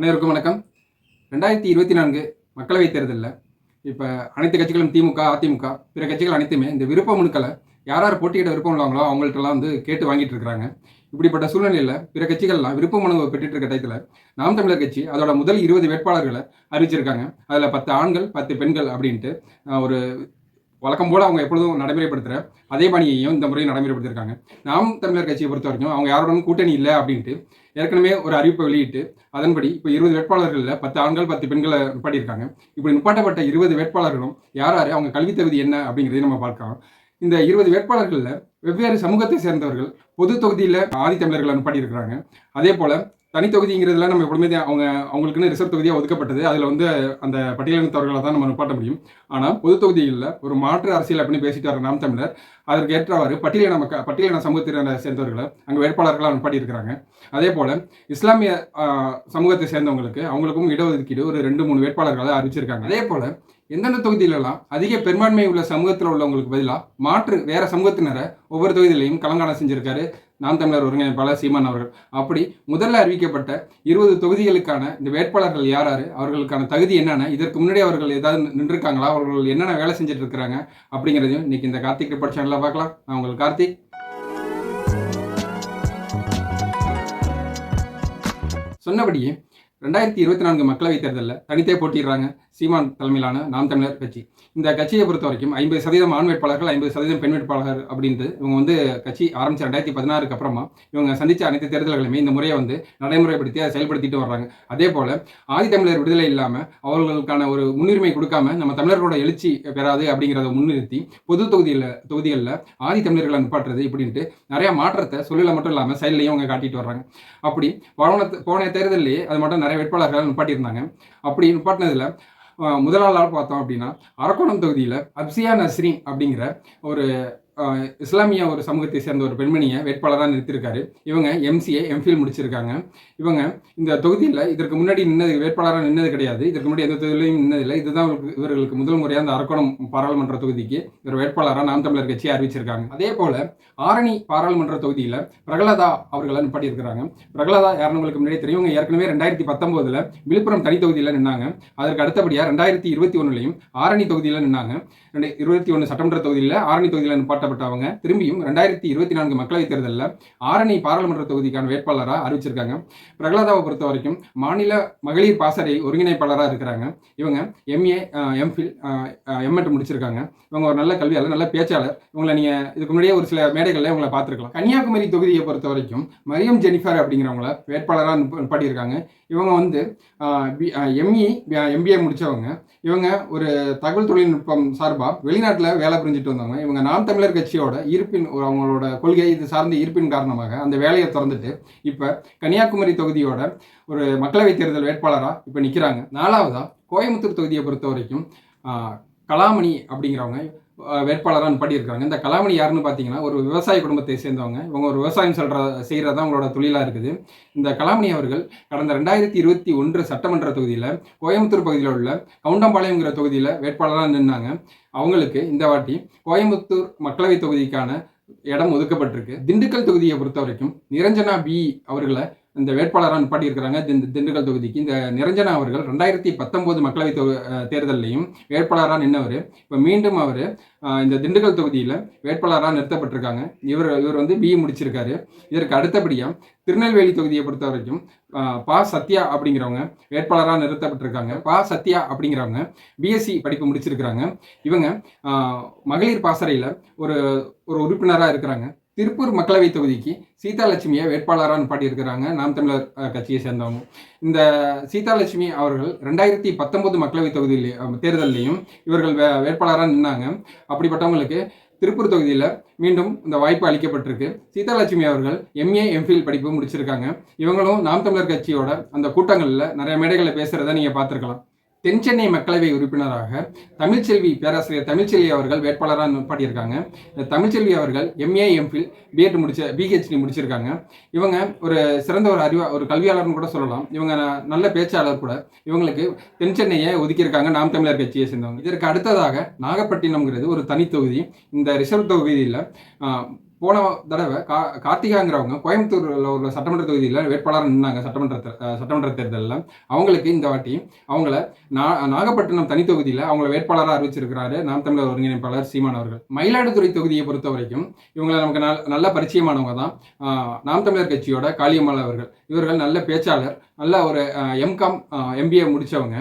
அனைவருக்கும் வணக்கம். ரெண்டாயிரத்தி இருபத்தி நான்கு மக்களவைத் தேர்தலில் இப்போ அனைத்து கட்சிகளும் திமுக அதிமுக பிற கட்சிகள் அனைத்துமே இந்த விருப்ப மனுக்களை யார் யார் போட்டியிட விருப்பம் உள்ளவங்களோ அவங்கள்ட்டலாம் வந்து கேட்டு வாங்கிட்டு இருக்கிறாங்க. இப்படிப்பட்ட சூழ்நிலையில் பிற கட்சிகள்லாம் விருப்ப மனு பெற்றுட்டு இருக்க டயத்தில் நாம் தமிழர் கட்சி அதோட முதல் இருபது வேட்பாளர்களை அறிவிச்சிருக்காங்க. அதில் பத்து ஆண்கள் பத்து பெண்கள் அப்படின்ட்டு ஒரு வழக்கம் போல் அவங்க எப்பொழுதும் நடைமுறைப்படுத்துகிற அதே பணியையும் இந்த முறையும் நடைமுறைப்படுத்தியிருக்காங்க நாம் தமிழர் கட்சியை பொறுத்த வரைக்கும் அவங்க யாரோடும் கூட்டணி இல்லை அப்படின்ட்டு ஏற்கனவே ஒரு அறிவிப்பை வெளியிட்டு அதன்படி இப்போ இருபது வேட்பாளர்களில் பத்து ஆண்கள் பத்து பெண்களை நிப்பாட்டியிருக்காங்க. இப்படி நிப்பாட்டப்பட்ட இருபது வேட்பாளர்களும் யார் யார் அவங்க கல்வி தகுதி என்ன அப்படிங்கிறதையும் நம்ம பார்க்கலாம். இந்த இருபது வேட்பாளர்களில் வெவ்வேறு சமூகத்தை சேர்ந்தவர்கள் பொது தொகுதியில் ஆதி தமிழர்களை நிப்பாட்டியிருக்கிறாங்க. அதே போல் தனித்தொகுதிங்கிறதுல நம்ம எப்பொழுதுமே அவங்க அவங்களுக்குன்னு ரிசர்வ் தொகுதியாக ஒதுக்கப்பட்டது. அதில் வந்து அந்த பட்டியலினத்தவர்களை தான் நம்ம நிப்பாட்ட முடியும். ஆனால் பொது தொகுதிகளில் ஒரு மாற்று அரசியல் அப்படின்னு பேசிட்டு வர நாம் தமிழர். அதற்கு ஏற்றவாறு பட்டியலின மக்க பட்டியலின சமூகத்தினரை சேர்ந்தவர்களை அங்கே வேட்பாளர்களாக நிப்பாட்டியிருக்கிறாங்க. அதே போல் இஸ்லாமிய சமூகத்தை சேர்ந்தவங்களுக்கு அவங்களுக்கும் இடஒதுக்கீடு ஒரு ரெண்டு மூணு வேட்பாளர்களை அறிவிச்சிருக்காங்க. அதே போல் எந்தெந்த தொகுதியிலலாம் அதிக பெரும்பான்மை உள்ள சமூகத்தில் உள்ளவங்களுக்கு பதிலாக மாற்று வேற சமூகத்தினரை ஒவ்வொரு தொகுதியிலையும் கலங்காணம் செஞ்சிருக்காரு. நாம் தமிழர் ஒருங்கிணைப்பாளர் சீமான் அவர்கள். அப்படி முதல்ல அறிவிக்கப்பட்ட இருபது தொகுதிகளுக்கான இந்த வேட்பாளர்கள் யார் யார் அவர்களுக்கான தகுதி என்னென்ன? இதற்கு முன்னாடி அவர்கள் ஏதாவது நின்றுருக்காங்களா? அவர்கள் என்னென்ன வேலை செஞ்சுட்டு இருக்கிறாங்க அப்படிங்கிறதையும் இன்னைக்கு இந்த கார்த்திக் ரிப்போர்ட் சேனலில் பார்க்கலாம். நான் உங்கள் கார்த்திக். சொன்னபடியே ரெண்டாயிரத்தி இருபத்தி நான்கு மக்களவைத் தேர்தலில் தனித்தே போட்டிடுறாங்க சீமான் தலைமையிலான நாம் தமிழர் கட்சி. இந்த கட்சியை பொறுத்த வரைக்கும் ஐம்பது சதவீதம் ஆண் வேட்பாளர்கள் ஐம்பது சதவீதம் பெண் வேட்பாளர்கள் அப்படின்ட்டு இவங்க வந்து கட்சி ஆரம்பிச்ச ரெண்டாயிரத்தி பதினாறுக்கு அப்புறமா இவங்க சந்திச்ச அனைத்து தேர்தல்களுமே இந்த முறையை வந்து நடைமுறைப்படுத்தி அதை செயல்படுத்திட்டு வர்றாங்க. அதே போல ஆதித்தமிழர் விடுதலை இல்லாமல் அவர்களுக்கான ஒரு முன்னுரிமை கொடுக்காம நம்ம தமிழர்களோட எழுச்சி பெறாது அப்படிங்கிறத முன்னிறுத்தி பொது தொகுதியில் தொகுதிகளில் ஆதி தமிழர்களை நிப்பாட்டுறது இப்படின்ட்டு நிறையா மாற்றத்தை சொல்லில மட்டும் இல்லாமல் செயல்லையும் அவங்க காட்டிட்டு வர்றாங்க. அப்படி போன போன தேர்தலிலேயே அது மட்டும் நிறைய வேட்பாளர்கள் நிப்பாட்டியிருந்தாங்க. அப்படி நிப்பாட்டினதில் முதலாளாக பார்த்தோம் அப்படின்னா அரக்கோணம் தொகுதியில் அப்சியா நஸ்ரீன் அப்படிங்கிற ஒரு இஸ்லாமிய ஒரு சமூகத்தை சேர்ந்த ஒரு பெண்மணியை வேட்பாளராக நிறுத்தியிருக்காரு. இவங்க எம்சிஏ எம்ஃபில் முடிச்சிருக்காங்க. இவங்க இந்த தொகுதியில் இதற்கு முன்னாடி நின்னது வேட்பாளராக நின்னது கிடையாது. இதற்கு முன்னாடி எந்த தொகுதியிலையும் நின்னதில்லை இதுதான் இவர்களுக்கு முதல் முறையாக அந்த அரக்கோணம் பாராளுமன்ற தொகுதிக்கு இவர் வேட்பாளராக நாம் தமிழர் கட்சி அறிவிச்சிருக்காங்க. அதே போல ஆரணி பாராளுமன்ற தொகுதியில் பிரகலாதா அவர்களை நிப்பாட்டியிருக்கிறாங்க. பிரகலாதா யாருன்னு உங்களுக்கு முன்னாடி தெரியும். இவங்க ஏற்கனவே ரெண்டாயிரத்தி பத்தொம்போதில் விழுப்புரம் தனி தொகுதியில் நின்னாங்க. அதற்கு அடுத்தபடியாக ரெண்டாயிரத்தி இருபத்தி ஒன்றுலையும் ஆரணி தொகுதியில் நின்னாங்க. ரெண்டு இருபத்தி ஒன்று சட்டமன்ற தொகுதியில் ஆரணி தொகுதியில் நிப்பாட்டப்பட்டவங்க திரும்பியும் ரெண்டாயிரத்தி இருபத்தி நான்கு மக்களவைத் தேர்தலில் ஆரணி பாராளுமன்ற தொகுதிக்கான வேட்பாளராக அறிவிச்சிருக்காங்க. பிரகலாதாவை பொறுத்த வரைக்கும் மாநில மகளிர் பாசறை ஒருங்கிணைப்பாளராக இருக்கிறாங்க. இவங்க எம்ஏ எம்ஃபில் எம்எட் முடிச்சிருக்காங்க. இவங்க ஒரு நல்ல கல்வியாளர் நல்ல பேச்சாளர். இவங்களை நீங்கள் இதுக்கு முன்னாடியே ஒரு சில மேடைகளில் இவங்களை பார்த்துருக்கலாம். கன்னியாகுமரி தொகுதியை பொறுத்த வரைக்கும் மரியம் ஜெனிஃபர் அப்படிங்கிறவங்கள வேட்பாளராக நிப்பாட்டியிருக்காங்க. இவங்க வந்து எம்இ எம்பிஏ முடித்தவங்க இவங்க ஒரு தகவல் தொழில்நுட்பம் சார்பாக வெளிநாட்டில் வேலை புரிஞ்சுட்டு வந்தவங்க. இவங்க நாம் தமிழர் கட்சியோட ஈர்ப்பின் அவங்களோட கொள்கை இது சார்ந்த ஈர்ப்பின் காரணமாக அந்த வேலையை திறந்துட்டு இப்போ கன்னியாகுமரி தொகுதியோட ஒரு மக்களவைத் தேர்தல் வேட்பாளராக இப்போ நிற்கிறாங்க நாலாவதாக கோயம்புத்தூர் தொகுதியை பொறுத்த வரைக்கும் கலாமணி அப்படிங்கிறவங்க வேட்பாளராக பண்ணியிருக்காங்க இந்த கலாமணி யாருன்னு பார்த்தீங்கன்னா ஒரு விவசாய குடும்பத்தை சேர்ந்தவங்க. இவங்க ஒரு விவசாயம் சொல்கிற செய்கிறதா அவங்களோட தொழிலாக இருக்குது. இந்த கலாமணி அவர்கள் கடந்த ரெண்டாயிரத்தி இருபத்தி ஒன்று சட்டமன்ற தொகுதியில் கோயம்புத்தூர் பகுதியில் உள்ள கவுண்டம்பாளையங்கிற தொகுதியில் வேட்பாளராக நின்னாங்க. அவங்களுக்கு இந்த வாட்டி கோயம்புத்தூர் மக்களவை தொகுதிக்கான இடம் ஒதுக்கப்பட்டிருக்கு. திண்டுக்கல் தொகுதியை பொறுத்த வரைக்கும் நிரஞ்சனா பி அவர்களை இந்த வேட்பாளராக நிப்பாட்டியிருக்கிறாங்க திண்டு திண்டுக்கல் தொகுதிக்கு. இந்த நிரஞ்சனா அவர்கள் ரெண்டாயிரத்தி பத்தொம்போது மக்களவை தொ தேர்தல்லையும் வேட்பாளராக நின்றவர் இப்போ மீண்டும் அவர் இந்த திண்டுக்கல் தொகுதியில் வேட்பாளராக நிறுத்தப்பட்டிருக்காங்க. இவர் இவர் வந்து பிஇ முடிச்சிருக்காரு. இதற்கு அடுத்தபடியாக திருநெல்வேலி தொகுதியை பொறுத்த வரைக்கும் பா சத்யா அப்படிங்கிறவங்க வேட்பாளராக நிறுத்தப்பட்டிருக்காங்க. பா சத்யா அப்படிங்கிறவங்க பிஎஸ்சி படிப்பு முடிச்சிருக்கிறாங்க. இவங்க மகளிர் பாசறையில் ஒரு ஒரு உறுப்பினராக இருக்கிறாங்க. திருப்பூர் மக்களவை தொகுதிக்கு சீதாலட்சுமியை வேட்பாளராக நிப்பாட்டியிருக்கிறாங்க நாம் தமிழர் கட்சியை சேர்ந்தவங்க. இந்த சீதாலட்சுமி அவர்கள் ரெண்டாயிரத்தி பத்தொன்பது மக்களவை தொகுதியிலே தேர்தலையும் இவர்கள் வே வேட்பாளராக நின்னாங்க. அப்படிப்பட்டவங்களுக்கு திருப்பூர் தொகுதியில் மீண்டும் இந்த வாய்ப்பு அளிக்கப்பட்டிருக்கு. சீதாலட்சுமி அவர்கள் எம்ஏ எம்ஃபில் படிப்பு முடிச்சிருக்காங்க. இவங்களும் நாம் தமிழர் கட்சியோட அந்த கூட்டங்களில் நிறைய மேடைகளை பேசுகிறத நீங்கள் பார்த்துருக்கலாம். தென் சென்னை மக்களவை உறுப்பினராக தமிழ்ச்செல்வி பேராசிரியர் தமிழ்ச்செல்வி அவர்கள் வேட்பாளராக நிற்பாட்டியிருக்காங்க. இந்த தமிழ்ச்செல்வி அவர்கள் எம்ஏ எம்ஃபில் பிஎட் முடிச்ச பிஹெச்டி முடிச்சிருக்காங்க. இவங்க ஒரு சிறந்த ஒரு அறிவா ஒரு கல்வியாளர்னு கூட சொல்லலாம். இவங்க நல்ல பேச்சாளர் கூட. இவங்களுக்கு தென் சென்னையை ஒதுக்கியிருக்காங்க நாம் தமிழர் கட்சியை சேர்ந்தவங்க. இதற்கு அடுத்ததாக நாகப்பட்டினம்ங்கிறது ஒரு தனி தொகுதி. இந்த ரிசர்வ் தொகுதியில் போன தடவை கா கார்த்திகாங்கிறவங்க கோயம்புத்தூர்ல ஒரு சட்டமன்ற தொகுதியில் வேட்பாளர் நின்னாங்க சட்டமன்ற சட்டமன்ற தேர்தலில். அவங்களுக்கு இந்த வாட்டி அவங்கள நா நாகப்பட்டினம் தனி தொகுதியில் அவங்கள வேட்பாளராக அறிவிச்சிருக்கிறாரு நாம் தமிழர் ஒருங்கிணைப்பாளர் சீமான் அவர்கள். மயிலாடுதுறை தொகுதியை பொறுத்த வரைக்கும் இவங்களை நமக்கு நல் நல்ல பரிச்சயமானவங்க தான். நாம் தமிழர் கட்சியோட காளியம்மாள் அவர்கள். இவர்கள் நல்ல பேச்சாளர் நல்ல ஒரு எம்காம் எம்பிஏ முடித்தவங்க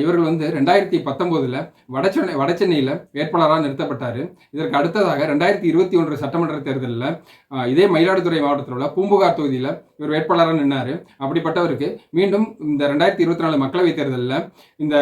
இவர்கள் வந்து ரெண்டாயிரத்தி பத்தொம்போதில் வட வடசென்னையில் வேட்பாளராக நிறுத்தப்பட்டார். இதற்கு அடுத்ததாக ரெண்டாயிரத்தி இருபத்தி ஒன்று சட்டமன்ற தேர்தலில் இதே மயிலாடுதுறை மாவட்டத்தில் உள்ள பூம்புகார் தொகுதியில் இவர் வேட்பாளராக நின்னார். அப்படிப்பட்டவருக்கு மீண்டும் இந்த ரெண்டாயிரத்தி இருபத்தி நாலு மக்களவைத் தேர்தலில் இந்த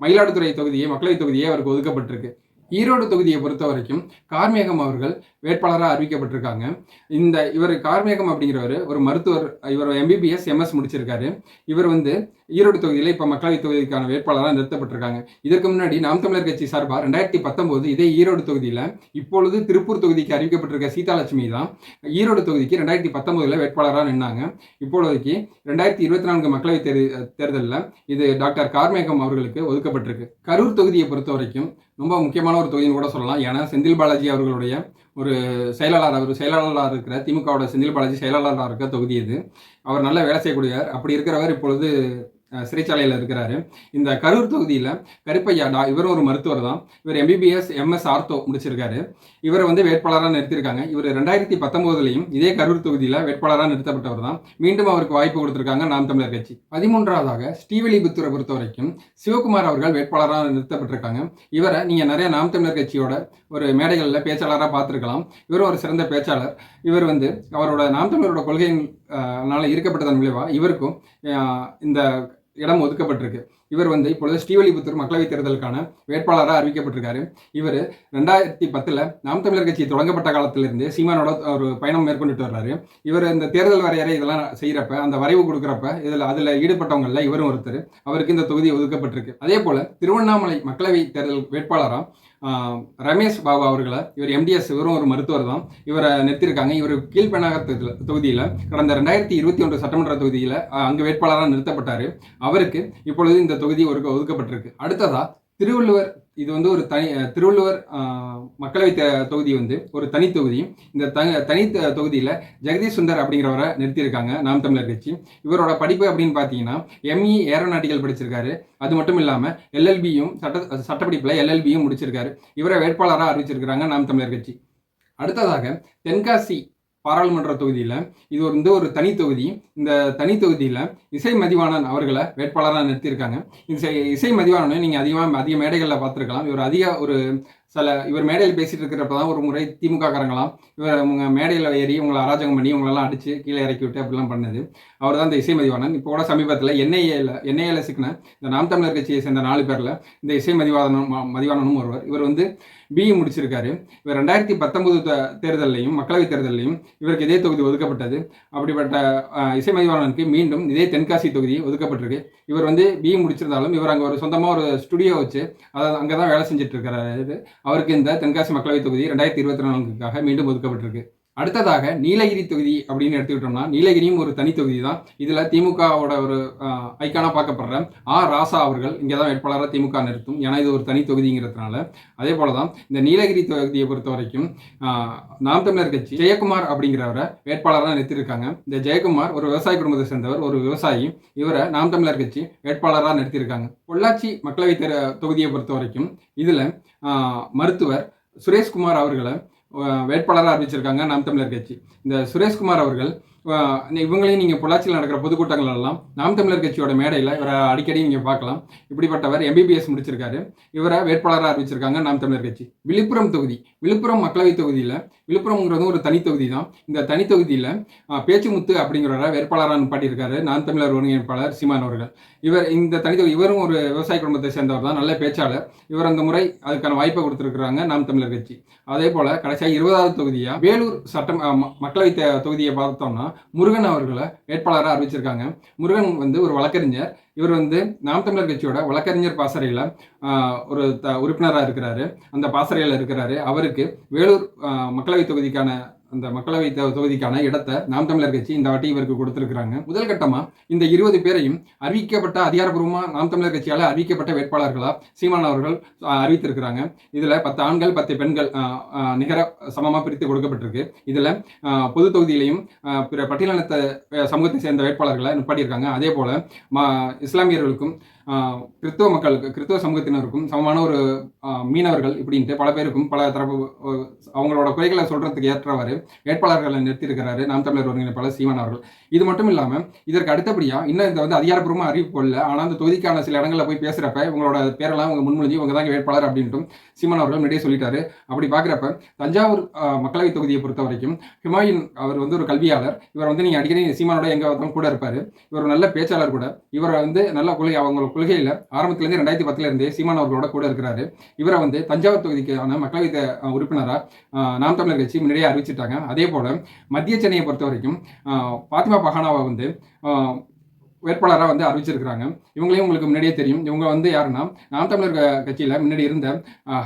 மயிலாடுதுறை தொகுதியை மக்களவைத் தொகுதியே அவருக்கு ஒதுக்கப்பட்டிருக்கு. ஈரோடு தொகுதியை பொறுத்த வரைக்கும் கார்மேகம் அவர்கள் வேட்பாளராக அறிவிக்கப்பட்டிருக்காங்க. இந்த இவர் கார்மேகம் அப்படிங்கிறவர் ஒரு மருத்துவர் இவர் எம்பிபிஎஸ் எம்எஸ் முடிச்சிருக்காரு. இவர் வந்து ஈரோடு தொகுதியில் இப்போ மக்களவைத் தொகுதிக்கான வேட்பாளராக நிறுத்தப்பட்டிருக்காங்க. இதற்கு முன்னாடி நாம் தமிழர் கட்சி சார்பாக ரெண்டாயிரத்தி பத்தொம்போது இதே ஈரோடு தொகுதியில் இப்பொழுது திருப்பூர் தொகுதிக்கு அறிவிக்கப்பட்டிருக்க சீதாலட்சுமி தான் ஈரோடு தொகுதிக்கு ரெண்டாயிரத்தி பத்தொம்போதில் வேட்பாளராக நின்னாங்க. இப்பொழுதைக்கு ரெண்டாயிரத்தி இருபத்தி நான்கு மக்களவை தேர் தேர்தலில் இது டாக்டர் கார்மேகம் அவர்களுக்கு ஒதுக்கப்பட்டிருக்கு. கரூர் தொகுதியை பொறுத்த வரைக்கும் ரொம்ப முக்கியமான ஒரு தொகுதின்னு கூட சொல்லலாம். ஏன்னா செந்தில் பாலாஜி அவர்களுடைய ஒரு செயலாளர் அவர் செயலாளராக இருக்கிற திமுகவோட செந்தில் பாலாஜி செயலாளராக இருக்க தொகுதி இது. அவர் நல்ல வேலை செய்யக்கூடியவர். அப்படி இருக்கிறவர் இப்பொழுது சிறைச்சாலையில் இருக்கிறாரு. இந்த கரூர் தொகுதியில் கருப்பையா டா இவரும் ஒரு மருத்துவர் தான். இவர் எம்பிபிஎஸ் எம்எஸ் ஆர்த்தோ முடிச்சிருக்காரு. இவரை வந்து வேட்பாளராக நிறுத்தியிருக்காங்க. இவர் ரெண்டாயிரத்தி பத்தொம்போதுலையும் இதே கரூர் தொகுதியில் வேட்பாளராக நிறுத்தப்பட்டவர் தான். மீண்டும் அவருக்கு வாய்ப்பு கொடுத்துருக்காங்க நாம் தமிழர் கட்சி. பதிமூன்றாவதாக ஸ்ரீவில்லிபுத்தூரை பொறுத்த வரைக்கும் சிவகுமார் அவர்கள் வேட்பாளராக நிறுத்தப்பட்டிருக்காங்க. இவரை நீங்கள் நிறைய நாம் தமிழர் கட்சியோட ஒரு மேடைகளில் பேச்சாளராக பார்த்துருக்கலாம். இவரும் ஒரு சிறந்த பேச்சாளர். இவர் வந்து அவரோட நாம் தமிழரோட கொள்கையினால ஈர்க்கப்பட்டதன் விளைவாக இவருக்கும் இந்த இடம் ஒதுக்கப்பட்டிருக்கு. இவர் வந்து இப்பொழுது ஸ்ரீவல்லிபுத்தூர் மக்களவைத் தேர்தலுக்கான வேட்பாளராக அறிவிக்கப்பட்டிருக்காரு. இவர் ரெண்டாயிரத்தி பத்தில் நாம் தமிழர் கட்சி தொடங்கப்பட்ட காலத்திலிருந்து சீமானோட ஒரு பயணம் மேற்கொண்டுட்டு வர்றாரு. இவர் இந்த தேர்தல் வரையறை இதெல்லாம் செய்கிறப்ப அந்த வரைவு கொடுக்குறப்ப இதில் அதில் ஈடுபட்டவங்களில் இவரும் ஒருத்தர். அவருக்கு இந்த தொகுதி ஒதுக்கப்பட்டிருக்கு. அதே போல் திருவண்ணாமலை மக்களவை தேர்தல் வேட்பாளராக ரமேஷ் பாபா அவர்களை இவர் எம்டிஎஸ் இவரும் ஒரு மருத்துவர் தான். இவரை நிறுத்தியிருக்காங்க இவர் கீழ்பெண்ணாகர் தொகுதியில் கடந்த ரெண்டாயிரத்தி இருபத்தி ஒன்று சட்டமன்ற தொகுதியில் அங்கு வேட்பாளராக நிறுத்தப்பட்டார். அவருக்கு இப்பொழுது இந்த தொகுதி ஒரு ஒதுக்கப்பட்டிருக்கு. அடுத்ததா திருவள்ளுவர் இது வந்து ஒரு தனி திருவள்ளுவர் மக்களவை தொகுதி வந்து ஒரு தனி தொகுதி இந்த த தனி தொகுதியில் ஜெகதீஷ் சுந்தர் அப்படிங்கிறவரை நிறுத்தியிருக்காங்க நாம் தமிழர் கட்சி. இவரோட படிப்பு அப்படின்னு பார்த்தீங்கன்னா எம்இ ஏரோநாட்டிக்கல் படிச்சிருக்காரு. அது மட்டும் இல்லாமல் எல்எல்பியும் சட்ட சட்டப்படிப்பில் எல்எல்பியும் முடிச்சிருக்காரு. இவரை வேட்பாளராக அறிவிச்சிருக்கிறாங்க நாம் தமிழர் கட்சி. அடுத்ததாக தென்காசி பாராளுமன்ற தொகுதியில் இது வந்து ஒரு தனி தொகுதி. இந்த தனி தொகுதியில் இசை மதிவாணன் அவர்களை வேட்பாளராக நிறுத்தியிருக்காங்க. இசை இசை மதிவாணனை நீங்கள் அதிகமாக அதிக மேடைகளில் பார்த்துருக்கலாம். இவர் அதிக ஒரு சில இவர் மேடையில் பேசிட்டு இருக்கிறப்ப தான் ஒரு முறை திமுக காரங்களாம் இவர் உங்க மேடையில் ஏறி உங்களை அராஜகம் பண்ணி உங்களெல்லாம் அடித்து கீழே இறக்கி விட்டு அப்படிலாம் பண்ணது. அவர் தான் இந்த இசை மதிவாணன் இப்போ கூட சமீபத்தில் என்ஐஏல என்ஐஏல சிக்கின இந்த நாம் தமிழர் கட்சியை சேர்ந்த நாலு பேரில் இந்த இசை மதிவாதனும் மதிவாணனும் ஒருவர். இவர் வந்து பிஇ முடிச்சிருக்காரு. இவர் ரெண்டாயிரத்தி பத்தொன்பது தேர்தலையும் மக்களவைத் தேர்தலையும் இவருக்கு இதே தொகுதி ஒதுக்கப்பட்டது. அப்படிப்பட்ட இசை மதிவாணனுக்கு மீண்டும் இதே தென்காசி தொகுதி ஒதுக்கப்பட்டிருக்கு. இவர் வந்து பிஇ முடிச்சிருந்தாலும் இவர் அங்கே ஒரு சொந்தமாக ஒரு ஸ்டுடியோ வச்சு அதாவது அங்கே தான் வேலை செஞ்சுட்டு இருக்கிறாரு அவருக்கு இந்த தென்காசி மக்களவைத் தொகுதி ரெண்டாயிரத்தி இருபத்தி நான்குக்காக மீண்டும் ஒதுக்கப்பட்டிருக்கு. அடுத்ததாக நீலகிரி தொகுதி அப்படின்னு எடுத்துக்கிட்டோம்னா நீலகிரியும் ஒரு தனி தொகுதி தான் இதில் திமுகவோட ஒரு ஐக்கானாக பார்க்கப்படுற ஆ. ராசா அவர்கள் இங்கே தான் வேட்பாளராக திமுக நிறுத்தும். ஏன்னா இது ஒரு தனி தொகுதிங்கிறதுனால. அதே போல தான் இந்த நீலகிரி தொகுதியை பொறுத்த வரைக்கும் நாம் தமிழர் கட்சி ஜெயக்குமார் அப்படிங்கிறவரை வேட்பாளராக நிறுத்தியிருக்காங்க. இந்த ஜெயக்குமார் ஒரு விவசாய குடும்பத்தை சேர்ந்தவர் ஒரு விவசாயி. இவரை நாம் தமிழர் கட்சி வேட்பாளராக நிறுத்தியிருக்காங்க. பொள்ளாச்சி மக்களவை தொகுதியை பொறுத்த வரைக்கும் இதில் மருத்துவர் சுரேஷ்குமார் அவர்களை வேட்பாளராக அறிவிச்சிருக்காங்க நாம் தமிழர் கட்சி. இந்த சுரேஷ்குமார் அவர்கள் இவங்களையும் நீங்கள் பொள்ளாச்சியில் நடக்கிற பொதுக்கூட்டங்களெல்லாம் நாம் தமிழர் கட்சியோட மேடையில் இவரை அடிக்கடி நீங்கள் பார்க்கலாம். இப்படிப்பட்டவர் எம்பிபிஎஸ் முடிச்சிருக்காரு. இவரை வேட்பாளராக அறிவிச்சிருக்காங்க நாம் தமிழர் கட்சி. விழுப்புரம் தொகுதி. விழுப்புரம் மக்களவைத் தொகுதியில் விழுப்புரம்ங்கிறது ஒரு தனித்தொகுதி தான் இந்த தனித்தொகுதியில் பேச்சுமுத்து அப்படிங்கிறவரை வேட்பாளராக நிப்பாட்டியிருக்காரு நாம் தமிழர் ஒருங்கிணைப்பாளர் சீமான் அவர்கள். இவர் இந்த தனித்தொகுதி இவரும் ஒரு விவசாய குடும்பத்தை சேர்ந்தவர் தான் நல்ல பேச்சாளர். இவர் அந்த முறை அதுக்கான வாய்ப்பை கொடுத்துருக்குறாங்க நாம் தமிழர் கட்சி. அதே போல் கடைசியாக இருபதாவது தொகுதியாக வேலூர் சட்டம் மக்களவை தொகுதியை பார்த்தோம்னா முருகன் அவர்களை வேட்பாளராக அறிவிச்சிருக்காங்க. முருகன் வந்து ஒரு வழக்கறிஞர். இவர் வந்து நாம் தமிழர் கட்சியோட வழக்கறிஞர் பாசறையில் ஒரு த உறுப்பினராக இருக்கிறாரு. அந்த பாசறையில் இருக்கிறாரு. அவருக்கு வேலூர் மக்களவைத் தொகுதிக்கான அந்த மக்களவை தொ- தொகுதிக்கான இடத்தை நாம் தமிழர் கட்சி இந்த வாட்டி இவருக்கு கொடுத்துருக்குறாங்க. முதல் கட்டமா இந்த இருபது பேரையும் அறிவிக்கப்பட்ட அதிகாரப்பூர்வமாக நாம் தமிழர் கட்சியால் அறிவிக்கப்பட்ட வேட்பாளர்களா சீமான் அவர்கள் அறிவித்திருக்கிறாங்க. இதில் பத்து ஆண்கள் பத்து பெண்கள் நிகர சமமாக பிரித்து கொடுக்கப்பட்டிருக்கு. இதில் பொது தொகுதியிலையும் பிற பட்டியலினத்தை சமூகத்தை சேர்ந்த வேட்பாளர்களை நிப்பாட்டியிருக்காங்க அதே போல் ம- இஸ்லாமியர்களுக்கும் கிறிஸ்தவ மக்களுக்கு கிறிஸ்தவ சமூகத்தினருக்கும் சமமான ஒரு மீனவர்கள் இப்படின்ட்டு பல பேருக்கும் பல தரப்பு அவங்களோட குறைகளை சொல்றதுக்கு ஏற்றவாறு வேட்பாளர்களை நிறுத்தியிருக்கிறாரு நாம் தமிழர் ஒருங்கிணைப்பாளர் சீமான் அவர்கள். இது மட்டும் இல்லாமல் இதற்கு அடுத்தபடியாக இன்னும் இந்த வந்து அதிகாரப்பூர்வமாக அறிவிப்பு இல்லை ஆனால் அந்த தொகுதிக்கான சில இடங்களில் போய் பேசுறப்ப இவங்களோட பேரெல்லாம் இவங்க முன்மொழிஞ்சு இவங்க தான் வேட்பாளர் அப்படின்ட்டும் சீமான் அவர்கள் முன்னாடியே சொல்லிட்டாரு. அப்படி பார்க்குறப்ப தஞ்சாவூர் மக்களவைத் மக்களவை தொகுதியை பொறுத்த வரைக்கும் ஹிமாயின் அவர் வந்து ஒரு கல்வியாளர். இவர் வந்து நீங்கள் அடிக்கடி சீமானோட எங்கே கூட இருப்பார். இவர் நல்ல பேச்சாளர் கூட. இவரை வந்து நல்ல கொள்கை அவங்களுக்கு கொள்கையில் ஆரம்பத்திலேருந்து ரெண்டாயிரத்தி பத்துலேருந்தே சீமான் அவர்களோட கூட இருக்கிறாரு. இவரை வந்து தஞ்சாவூர் தொகுதிக்கான மக்களவை உறுப்பினராக நாம் தமிழர் கட்சி முன்னாடியே அறிவிச்சிட்டாங்க. அதே போல் மத்திய சென்னையை பொறுத்த வரைக்கும் பாத்திமா பஹானாவை வந்து வேட்பாளராக வந்து அறிவிச்சிருக்கிறாங்க. இவங்களையும் உங்களுக்கு முன்னாடியே தெரியும். இவங்க வந்து யாருன்னா நாம் தமிழர் கட்சியில் முன்னாடி இருந்த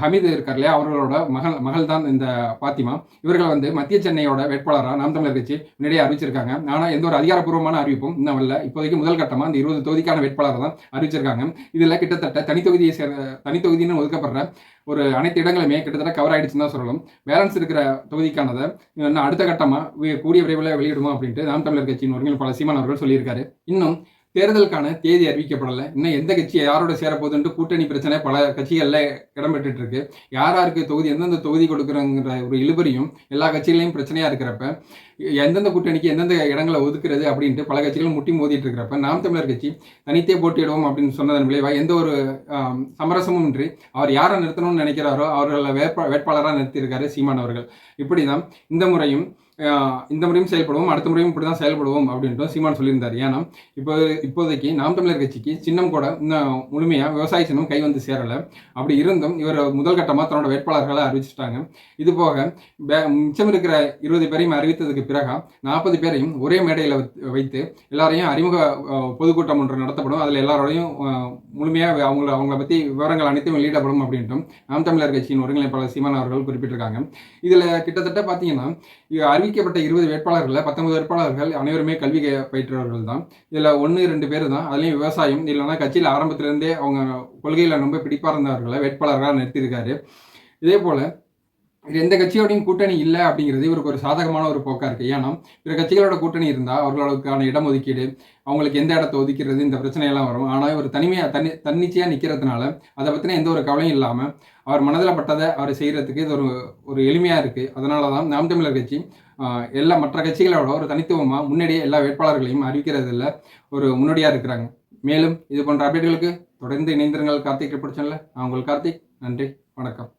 ஹமீது இருக்கார் இல்லையா அவர்களோட மகள் மகள் தான் இந்த பாத்திமா. இவர்களை வந்து மத்திய சென்னையோட வேட்பாளராக நாம் தமிழர் கட்சி முன்னாடியே அறிவிச்சிருக்காங்க. ஆனால் எந்த ஒரு அதிகாரப்பூர்வமான அறிவிப்பும் இன்னும் இல்லை. இப்போதைக்கு முதல் கட்டமாக இந்த இருபது தொகுதிக்கான வேட்பாளராக தான் அறிவிச்சிருக்காங்க. இதில் கிட்டத்தட்ட தனித்தொகுதியை சேர தனித்தொகுதின்னு ஒதுக்கப்படுற ஒரு அனைத்து இடங்களுமே கிட்டத்தட்ட கவர் ஆயிடுச்சுன்னு தான் சொல்லணும். பேலன்ஸ் இருக்கிற தொகுதிக்கானதை இன்னும் அடுத்த கட்டமாக கூடிய விரைவில் வெளியிடுமா அப்படின்ட்டு நாம் தமிழர் கட்சியின் ஒருங்கிணைப்பாளர் சீமான் அவர்கள் சொல்லியிருக்காரு. இன்னும் தேர்தலுக்கான தேதி அறிவிக்கப்படலை. இன்னும் எந்த கட்சி யாரோட சேரப்போகுதுன்ட்டு கூட்டணி பிரச்சனை பல கட்சிகளில் இடம்பெற்றுட்டு இருக்கு யார் யாருக்கு தொகுதி எந்தெந்த தொகுதி கொடுக்குறங்கிற ஒரு இழுபறியும் எல்லா கட்சிகளையும் பிரச்சனையாக இருக்கிறப்ப எந்தெந்த கூட்டணிக்கு எந்தெந்த இடங்களை ஒதுக்குறது அப்படின்ட்டு பல கட்சிகளும் முட்டி மோதிட்டு இருக்கிறப்ப நாம் தமிழர் கட்சி தனித்தே போட்டியிடுவோம் அப்படின்னு சொன்னதன் விளைவாக எந்த ஒரு சமரசமும் இன்றி அவர் யாரை நிறுத்தணும்னு நினைக்கிறாரோ அவர்களை வேட்பா வேட்பாளராக நிறுத்தியிருக்காரு சீமான் அவர்கள். இப்படி தான் இந்த முறையும் இந்த முறையும் செயல்படுவோம் அடுத்த முறையும் இப்படி தான் செயல்படுவோம் அப்படின்ட்டு சீமான் சொல்லியிருந்தார். ஏன்னா இப்போ இப்போதைக்கு நாம் தமிழர் கட்சிக்கு சின்னம் கூட இன்னும் முழுமையாக விவசாய சின்னம் கை வந்து சேரலை. அப்படி இருந்தும் இவர் முதல் கட்டமாக தன்னோட வேட்பாளர்களை அறிவிச்சிட்டாங்க. இது போக பே- மிச்சம் இருக்கிற இருபது பேரையும் அறிவித்ததுக்கு பிறகு நாற்பது பேரையும் ஒரே மேடையில் வைத்து எல்லாரையும் அறிமுக பொதுக்கூட்டம் ஒன்று நடத்தப்படும். அதில் எல்லாரோடையும் முழுமையாக அவங்கள அவங்கள பற்றி விவரங்கள் அனைத்தும் வெளியிடப்படும் அப்படின்ட்டும் நாம் தமிழர் கட்சியின் ஒருங்கிணைப்பாளர் சீமான் அவர்கள் குறிப்பிட்டிருக்காங்க. இதில் கிட்டத்தட்ட பார்த்தீங்கன்னா அறிவி அறிவிக்கப்பட்ட இருபது வேட்பாளர்களில் பத்தொன்பது வேட்பாளர்கள் அனைவருமே கல்வி பயிற்றுவர்கள் தான். இதில் ஒன்று ரெண்டு பேர் தான். அதுலேயும் விவசாயம் இல்லைன்னா கட்சியில் ஆரம்பத்திலேருந்தே அவங்க கொள்கையில் ரொம்ப பிடிப்பாக இருந்தவர்களை வேட்பாளராக நிறுத்தியிருக்காரு. இதே போல் இது எந்த கட்சியோடையும் கூட்டணி இல்லை அப்படிங்கிறது இவருக்கு ஒரு சாதகமான ஒரு போக்காக இருக்குது ஏன்னா பிற கட்சிகளோட கூட்டணி இருந்தால் அவர்களுக்கான இடம் ஒதுக்கீடு அவங்களுக்கு எந்த இடத்த ஒதுக்கிறது இந்த பிரச்சனையெல்லாம் வரும். ஆனால் இவர் தனிமையாக தனி தன்னிச்சையாக நிற்கிறதுனால அதை பற்றின எந்த ஒரு கவலையும் இல்லாமல் அவர் மனதில் பட்டதை அவர் செய்கிறதுக்கு இது ஒரு ஒரு எளிமையாக இருக்குது அதனால தான் நாம் தமிழர் கட்சி எல்லா மற்ற கட்சிகளோட ஒரு தனித்துவமாக முன்னாடியே எல்லா வேட்பாளர்களையும் அறிவிக்கிறதில்ல ஒரு முன்னோடியாக இருக்கிறாங்க. மேலும் இது போன்ற அப்டேட்களுக்கு தொடர்ந்து இணைந்திருங்கள். கார்த்திக் ரிப்போர்ட் சேனலில் நான் உங்கள் கார்த்திக். நன்றி. வணக்கம்.